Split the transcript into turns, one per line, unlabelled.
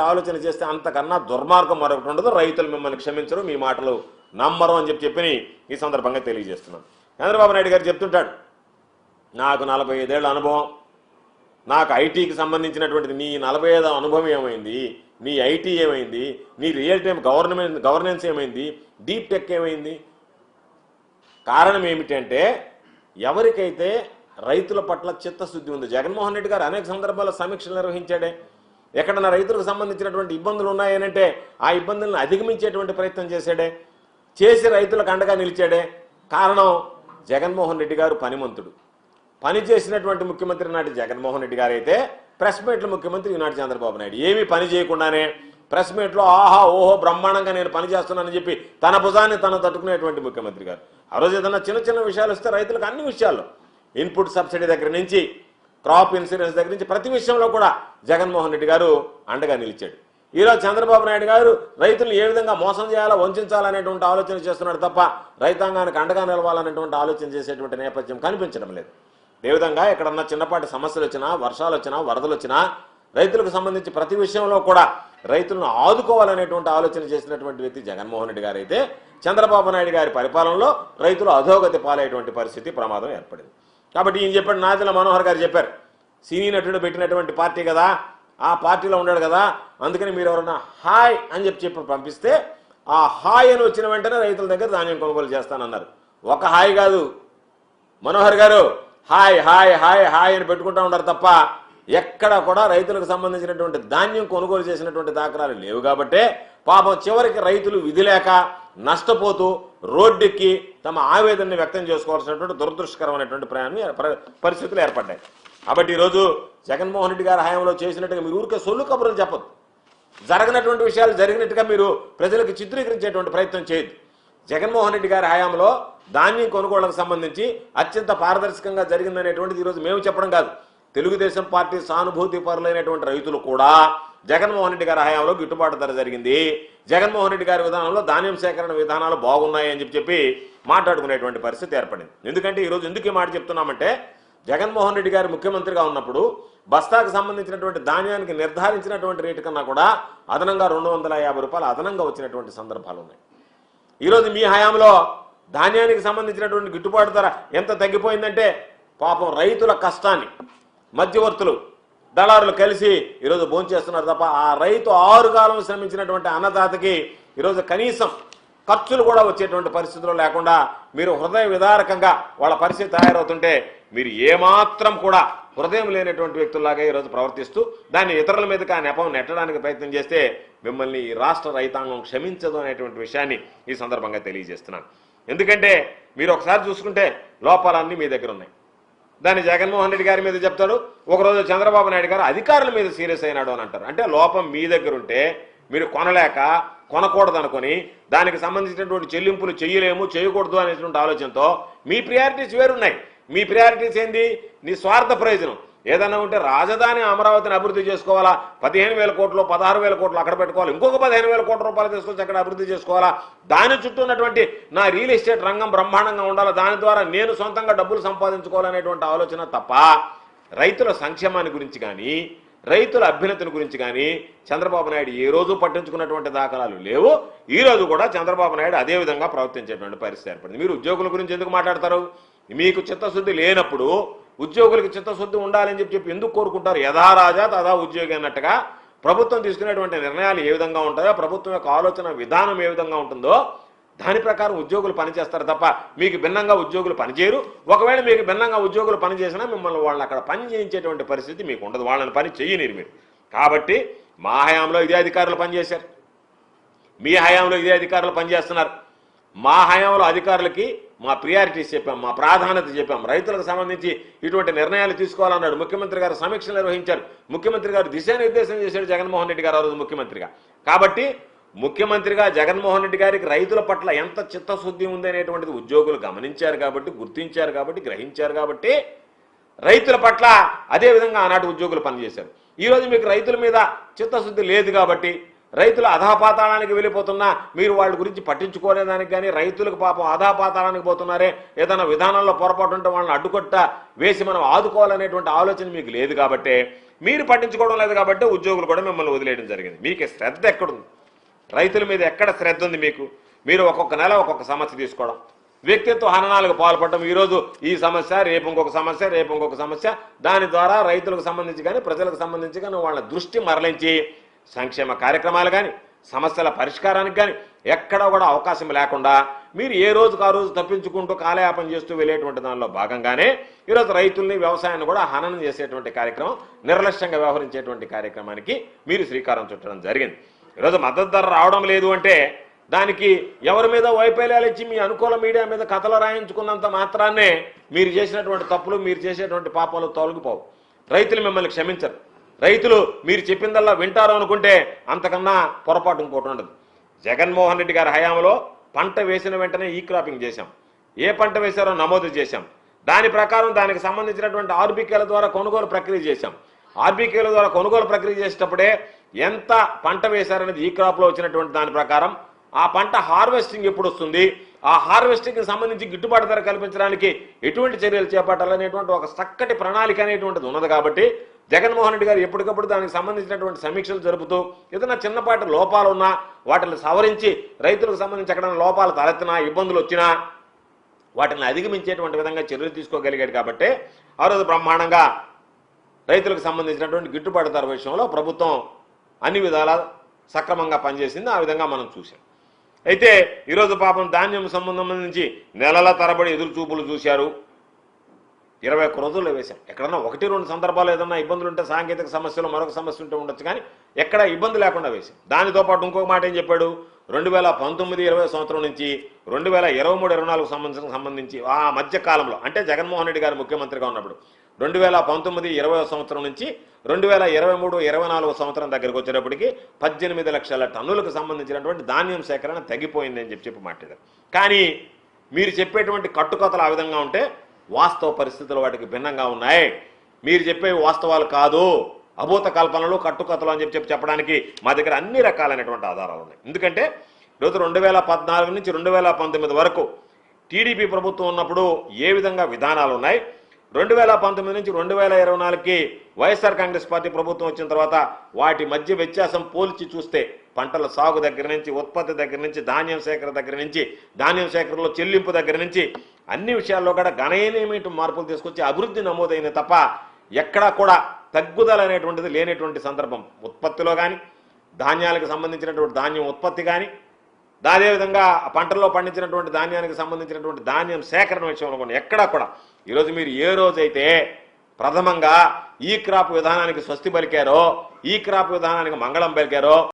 చేయాలనేటువంటి ఆలోచన చేస్తే అంతకన్నా దుర్మార్గం మరొకటి ఉండదు. రైతులు మిమ్మల్ని క్షమించరు. మీ మాటలు నమ్మరు అని చెప్పి చెప్పి ఈ సందర్భంగా తెలియజేస్తున్నాను. చంద్రబాబు నాయుడు గారు చెప్తుంటాడు నాకు నలభై ఐదేళ్ళ అనుభవం. నాకు ఐటీకి సంబంధించినటువంటిది నీ నలభై ఐదు అనుభవం ఏమైంది? నీ ఐటీ ఏమైంది? నీ రియల్ టైం గవర్నమెంట్ గవర్నెన్స్ ఏమైంది? డీప్ టెక్ ఏమైంది? కారణం ఏమిటంటే ఎవరికైతే రైతుల పట్ల చిత్తశుద్ధి ఉంది జగన్మోహన్ రెడ్డి గారు అనేక సందర్భాల్లో సమీక్షలు నిర్వహించాడే. ఎక్కడన్నా రైతులకు సంబంధించినటువంటి ఇబ్బందులు ఉన్నాయనంటే ఆ ఇబ్బందులను అధిగమించేటువంటి ప్రయత్నం చేశాడే చేసి రైతులకు అండగా నిలిచాడే. కారణం జగన్మోహన్ రెడ్డి గారు పనిమంతుడు. పని చేసినటువంటి ముఖ్యమంత్రి నాటి జగన్మోహన్ రెడ్డి గారు అయితే ప్రెస్ మీట్ల ముఖ్యమంత్రి ఈనాటి చంద్రబాబు నాయుడు. ఏమీ పని చేయకుండానే ప్రెస్ మీట్లో ఆహా ఓహో బ్రహ్మాండంగా నేను పని చేస్తున్నానని చెప్పి తన భుజాన్ని తను తట్టుకునేటువంటి ముఖ్యమంత్రి గారు. ఆ రోజు ఏదన్నా చిన్న చిన్న విషయాలు వస్తే రైతులకు అన్ని విషయాల్లో ఇన్పుట్ సబ్సిడీ దగ్గర నుంచి క్రాప్ ఇన్సూరెన్స్ దగ్గర నుంచి ప్రతి విషయంలో కూడా జగన్మోహన్ రెడ్డి గారు అండగా నిలిచాడు. ఈరోజు చంద్రబాబు నాయుడు గారు రైతులను ఏ విధంగా మోసం చేయాలా వంచాలనేటువంటి ఆలోచన చేస్తున్నాడు తప్ప రైతాంగానికి అండగా నిలవాలనేటువంటి ఆలోచన చేసేటువంటి నేపథ్యం కనిపించడం లేదు. అదేవిధంగా ఎక్కడన్నా చిన్నపాటి సమస్యలు వచ్చినా వర్షాలు వచ్చినా వరదలు వచ్చినా రైతులకు సంబంధించి ప్రతి విషయంలో కూడా రైతులను ఆదుకోవాలనేటువంటి ఆలోచన చేసినటువంటి వ్యక్తి జగన్మోహన్ రెడ్డి గారు అయితే చంద్రబాబు నాయుడు గారి పరిపాలనలో రైతులు అధోగతి పాలయ్యేటువంటి పరిస్థితి ప్రమాదం ఏర్పడింది. కాబట్టి ఈయన చెప్పాడు నాదిల మనోహర్ గారు చెప్పారు సినీ నటుడు పెట్టినటువంటి పార్టీ కదా ఆ పార్టీలో ఉన్నాడు కదా అందుకని మీరు ఎవరన్నా హాయ్ అని చెప్పి చెప్పి పంపిస్తే ఆ హాయ్ అని వచ్చిన వెంటనే రైతుల దగ్గర ధాన్యం కొనుగోలు చేస్తానన్నారు. ఒక హాయ్ కాదు. మనోహర్ గారు హాయ్ హాయ్ హాయ్ హాయ్ అని పెట్టుకుంటా ఉంటారు తప్ప ఎక్కడ కూడా రైతులకు సంబంధించినటువంటి ధాన్యం కొనుగోలు చేసినటువంటి దాఖలాలు లేవు కాబట్టే పాపం చివరికి రైతులు విధి లేక నష్టపోతూ రోడ్డెక్కి తమ ఆవేదనని వ్యక్తం చేసుకోవాల్సినటువంటి దురదృష్టకరమైనటువంటి ప్రయాణం పరిస్థితులు ఏర్పడ్డాయి. కాబట్టి ఈరోజు జగన్మోహన్ రెడ్డి గారి హయాంలో చేసినట్టుగా మీరు ఊరికే సొల్లు కబుర్లు చెప్పదు జరగనటువంటి విషయాలు జరిగినట్టుగా మీరు ప్రజలకు చిత్రీకరించేటువంటి ప్రయత్నం చేయదు జగన్మోహన్ రెడ్డి గారి హయాంలో ధాన్యం కొనుగోళ్ళకు సంబంధించి అత్యంత పారదర్శకంగా జరిగిందనేటువంటిది ఈరోజు మేము చెప్పడం కాదు. తెలుగుదేశం పార్టీ సానుభూతి పరులైనటువంటి రైతులు కూడా జగన్మోహన్ రెడ్డి గారి హయాంలో గిట్టుబాటు ధర జరిగింది. జగన్మోహన్ రెడ్డి గారి విధానంలో ధాన్యం సేకరణ విధానాలు బాగున్నాయి అని చెప్పి చెప్పి మాట్లాడుకునేటువంటి పరిస్థితి ఏర్పడింది. ఎందుకంటే ఈరోజు ఎందుకు ఈ మాట చెప్తున్నామంటే జగన్మోహన్ రెడ్డి గారు ముఖ్యమంత్రిగా ఉన్నప్పుడు బస్తాకు సంబంధించినటువంటి ధాన్యానికి నిర్ధారించినటువంటి రేటు కన్నా కూడా అదనంగా రెండు వందల యాభై రూపాయలు అదనంగా వచ్చినటువంటి సందర్భాలు ఉన్నాయి. ఈరోజు మీ హయాంలో ధాన్యానికి సంబంధించినటువంటి గిట్టుబాటు ధర ఎంత తగ్గిపోయిందంటే పాపం రైతుల కష్టాన్ని మధ్యవర్తులు దళారులు కలిసి ఈరోజు భోంచేస్తున్నారు తప్ప ఆ రైతు ఆరుగాలం శ్రమించినటువంటి అన్నదాతకి ఈరోజు కనీసం ఖర్చులు కూడా వచ్చేటువంటి పరిస్థితులు లేకుండా మీరు హృదయ విదారకంగా వాళ్ళ పరిస్థితి తయారవుతుంటే మీరు ఏమాత్రం కూడా హృదయం లేనటువంటి వ్యక్తుల్లాగా ఈరోజు ప్రవర్తిస్తూ దాన్ని ఇతరుల మీదకి ఆ నెపం నెట్టడానికి ప్రయత్నం చేస్తే మిమ్మల్ని ఈ రాష్ట్ర రైతాంగం క్షమించదు అనేటువంటి విషయాన్ని ఈ సందర్భంగా తెలియజేస్తున్నాను. ఎందుకంటే మీరు ఒకసారి చూసుకుంటే లోపాలన్నీ మీ దగ్గర ఉన్నాయి. దాన్ని జగన్మోహన్ రెడ్డి గారి మీద చెప్తాడు. ఒకరోజు చంద్రబాబు నాయుడు గారు అధికారుల మీద సీరియస్ అయినాడు అని అంటారు. అంటే లోపం మీ దగ్గర ఉంటే మీరు కొనలేక కొనకూడదనుకొని దానికి సంబంధించినటువంటి చెల్లింపులు చేయలేము చేయకూడదు అనేటువంటి ఆలోచనతో మీ ప్రియారిటీస్ వేరున్నాయి. మీ ప్రియారిటీస్ ఏంది? నీ స్వార్థ ప్రయోజనం. ఏదన్నా ఉంటే రాజధాని అమరావతిని అభివృద్ధి చేసుకోవాలా? పదిహేను వేల కోట్లు పదహారు వేల కోట్లు అక్కడ పెట్టుకోవాలి. ఇంకొక పదిహేను వేల కోట్ల రూపాయలు తీసుకొచ్చి అక్కడ అభివృద్ధి చేసుకోవాలా? దాని చుట్టూ ఉన్నటువంటి నా రియల్ ఎస్టేట్ రంగం బ్రహ్మాండంగా ఉండాలి? దాని ద్వారా నేను సొంతంగా డబ్బులు సంపాదించుకోవాలనేటువంటి ఆలోచన తప్ప రైతుల సంక్షేమాన్ని గురించి కానీ రైతుల అభ్యున్నతిని గురించి కానీ చంద్రబాబు నాయుడు ఏ రోజు పట్టించుకున్నటువంటి దాఖలాలు లేవు. ఈ రోజు కూడా చంద్రబాబు నాయుడు అదే విధంగా ప్రవర్తించేటువంటి పరిస్థితి ఏర్పడింది. మీరు ఉద్యోగుల గురించి ఎందుకు మాట్లాడతారు? మీకు చిత్తశుద్ధి లేనప్పుడు ఉద్యోగులకు చిత్తశుద్ధి ఉండాలని చెప్పి చెప్పి ఎందుకు కోరుకుంటారు? యథారాజా తదా ఉద్యోగి అన్నట్టుగా ప్రభుత్వం తీసుకునేటువంటి నిర్ణయాలు ఏ విధంగా ఉంటాయో ప్రభుత్వం యొక్క ఆలోచన విధానం ఏ విధంగా ఉంటుందో దాని ప్రకారం ఉద్యోగులు పనిచేస్తారు తప్ప మీకు భిన్నంగా ఉద్యోగులు పనిచేయరు. ఒకవేళ మీకు భిన్నంగా ఉద్యోగులు పనిచేసినా మిమ్మల్ని వాళ్ళు అక్కడ పని చేయించేటువంటి పరిస్థితి మీకు ఉండదు. వాళ్ళని పని చెయ్యనిరు మీరు. కాబట్టి మా హయాంలో ఇదే అధికారులు పనిచేశారు. మీ హయాంలో ఇదే అధికారులు పనిచేస్తున్నారు. మా హయాంలో అధికారులకి మా ప్రియారిటీస్ చెప్పాం మా ప్రాధాన్యత చెప్పాం. రైతులకు సంబంధించి ఇటువంటి నిర్ణయాలు తీసుకోవాలన్నాడు ముఖ్యమంత్రి గారు సమీక్షలు నిర్వహించారు. ముఖ్యమంత్రి గారు దిశానిర్దేశం చేశాడు జగన్మోహన్ రెడ్డి గారు ఆ రోజు ముఖ్యమంత్రిగా. కాబట్టి ముఖ్యమంత్రిగా జగన్మోహన్ రెడ్డి గారికి రైతుల పట్ల ఎంత చిత్తశుద్ధి ఉంది అనేటువంటిది ఉద్యోగులు గమనించారు కాబట్టి గుర్తించారు కాబట్టి గ్రహించారు కాబట్టి రైతుల పట్ల అదే విధంగా ఆనాటి ఉద్యోగులు పనిచేశారు. ఈరోజు మీకు రైతుల మీద చిత్తశుద్ధి లేదు కాబట్టి రైతులు అధాపాతాళానికి వెళ్ళిపోతున్నా మీరు వాళ్ళ గురించి పట్టించుకోలేదానికి కానీ రైతులకు పాపం అధాపాతాళానికి పోతున్నారే ఏదైనా విధానంలో పొరపాటు ఉంటే వాళ్ళని అడ్డుకొట్ట వేసి మనం ఆదుకోవాలనేటువంటి ఆలోచన మీకు లేదు కాబట్టి మీరు పట్టించుకోవడం లేదు కాబట్టి ఉద్యోగులు కూడా మిమ్మల్ని వదిలేయడం జరిగింది. మీకు శ్రద్ధ ఎక్కడుంది? రైతుల మీద ఎక్కడ శ్రద్ధ ఉంది మీకు? మీరు ఒక్కొక్క నెల ఒక్కొక్క సమస్య తీసుకోవడం. వ్యక్తిత్వ హననాలకు పాల్పడటం. ఈరోజు ఈ సమస్య రేపు ఇంకొక సమస్య రేపు ఇంకొక సమస్య. దాని ద్వారా రైతులకు సంబంధించి కానీ ప్రజలకు సంబంధించి కానీ వాళ్ళ దృష్టి మరలించి సంక్షేమ కార్యక్రమాలు కానీ సమస్యల పరిష్కారానికి కానీ ఎక్కడా కూడా అవకాశం లేకుండా మీరు ఏ రోజుకు ఆ రోజు తప్పించుకుంటూ కాలయాపన చేస్తూ వెళ్ళేటువంటి దానిలో భాగంగానే ఈరోజు రైతుల్ని వ్యవసాయాన్ని కూడా హననం చేసేటువంటి కార్యక్రమం నిర్లక్ష్యంగా వ్యవహరించేటువంటి కార్యక్రమానికి మీరు శ్రీకారం చుట్టడం జరిగింది. ఈరోజు మద్దతు ధర రావడం లేదు అంటే దానికి ఎవరి మీద వైఫల్యాలు ఇచ్చి మీ అనుకూల మీడియా మీద కథలు రాయించుకున్నంత మాత్రాన్నే మీరు చేసినటువంటి తప్పులు మీరు చేసేటువంటి పాపాలు తొలగిపోవు. రైతులు మిమ్మల్ని క్షమించరు. రైతులు మీరు చెప్పిందల్లా వింటారు అనుకుంటే అంతకన్నా పొరపాటు ఇంకోటి ఉండదు. జగన్మోహన్ రెడ్డి గారి హయాంలో పంట వేసిన వెంటనే ఈ క్రాపింగ్ చేశాం. ఏ పంట వేశారో నమోదు చేశాం. దాని ప్రకారం దానికి సంబంధించినటువంటి ఆర్బీకేల ద్వారా కొనుగోలు ప్రక్రియ చేశాం. ఆర్బీకేల ద్వారా కొనుగోలు ప్రక్రియ చేసేటప్పుడే ఎంత పంట వేశారనేది ఈ క్రాప్లో వచ్చినటువంటి దాని ప్రకారం ఆ పంట హార్వెస్టింగ్ ఎప్పుడు వస్తుంది? ఆ హార్వెస్టింగ్కి సంబంధించి గిట్టుబాటు ధర కల్పించడానికి ఎటువంటి చర్యలు చేపట్టాలనేటువంటి ఒక చక్కటి ప్రణాళిక అనేటువంటిది ఉన్నది కాబట్టి జగన్మోహన్ రెడ్డి గారు ఎప్పటికప్పుడు దానికి సంబంధించినటువంటి సమీక్షలు జరుపుతూ ఏదైనా చిన్నపాటి లోపాలు ఉన్నా వాటిని సవరించి రైతులకు సంబంధించి ఎక్కడైనా లోపాలు తలెత్తినా ఇబ్బందులు వచ్చినా వాటిని అధిగమించేటువంటి విధంగా చర్యలు తీసుకోగలిగాడు కాబట్టి ఆ రోజు బ్రహ్మాండంగా రైతులకు సంబంధించినటువంటి గిట్టుబాటు ధర విషయంలో ప్రభుత్వం అన్ని విధాలా సక్రమంగా పనిచేసింది. ఆ విధంగా మనం చూసాం అయితే ఈరోజు పాపం ధాన్యం సంబంధం నుంచి నెలల తరబడి ఎదురు చూపులు చూశారు. ఇరవై ఒక్క రోజుల్లో వేశాం. ఎక్కడన్నా ఒకటి రెండు సందర్భాలు ఏదన్నా ఇబ్బందులు ఉంటే సాంకేతిక సమస్యలు మరొక సమస్య ఉంటే ఉండొచ్చు కానీ ఎక్కడ ఇబ్బంది లేకుండా వేశాం. దానితో పాటు ఇంకొక మాట ఏం చెప్పాడు? రెండు వేల పంతొమ్మిది ఇరవై సంవత్సరం నుంచి రెండు వేల ఇరవై మూడు ఇరవై నాలుగు సంవత్సరం సంబంధించి ఆ మధ్య కాలంలో అంటే జగన్మోహన్ రెడ్డి గారు ముఖ్యమంత్రిగా ఉన్నప్పుడు రెండు వేల పంతొమ్మిది ఇరవై సంవత్సరం నుంచి రెండు వేల ఇరవై మూడు ఇరవై నాలుగు సంవత్సరం దగ్గరికి వచ్చేటప్పటికి పద్దెనిమిది లక్షల టన్నులకు సంబంధించినటువంటి ధాన్యం సేకరణ తగ్గిపోయింది అని చెప్పి చెప్పి మాట్లాడారు. కానీ మీరు చెప్పేటువంటి కట్టుకథలు ఆ విధంగా ఉంటే వాస్తవ పరిస్థితులు వాటికి భిన్నంగా ఉన్నాయి. మీరు చెప్పే వాస్తవాలు కాదు. అభూత కల్పనలు కట్టుకథలు అని చెప్పి చెప్పి చెప్పడానికి మా దగ్గర అన్ని రకాలైనటువంటి ఆధారాలు ఉన్నాయి. ఎందుకంటే ఈరోజు రెండు వేల పద్నాలుగు నుంచి రెండు వేల పంతొమ్మిది వరకు టీడీపీ ప్రభుత్వం ఉన్నప్పుడు ఏ విధంగా విధానాలు ఉన్నాయి? రెండు వేల పంతొమ్మిది నుంచి రెండు వేల ఇరవై నాలుగుకి వైఎస్ఆర్ కాంగ్రెస్ పార్టీ ప్రభుత్వం వచ్చిన తర్వాత వాటి మధ్య వ్యత్యాసం పోల్చి చూస్తే పంటల సాగు దగ్గర నుంచి ఉత్పత్తి దగ్గర నుంచి ధాన్యం సేకరణ దగ్గర నుంచి ధాన్యం సేకరణలో చెల్లింపు దగ్గర నుంచి అన్ని విషయాల్లో కూడా గణనీయమైన మార్పులు తీసుకొచ్చి అభివృద్ధి నమోదైంది తప్ప ఎక్కడా కూడా తగ్గుదల అనేటువంటిది లేనటువంటి సందర్భం. ఉత్పత్తిలో కానీ ధాన్యాలకు సంబంధించినటువంటి ధాన్యం ఉత్పత్తి కానీ అదేవిధంగా పంటల్లో పండించినటువంటి ధాన్యానికి సంబంధించినటువంటి ధాన్యం సేకరణ విషయంలో కూడా ఎక్కడా కూడా ఈరోజు మీరు ఏ రోజైతే ప్రథమంగా ఈ క్రాప్ విధానానికి స్వస్తి పలికారో ఈ క్రాప్ విధానానికి మంగళం పలికారో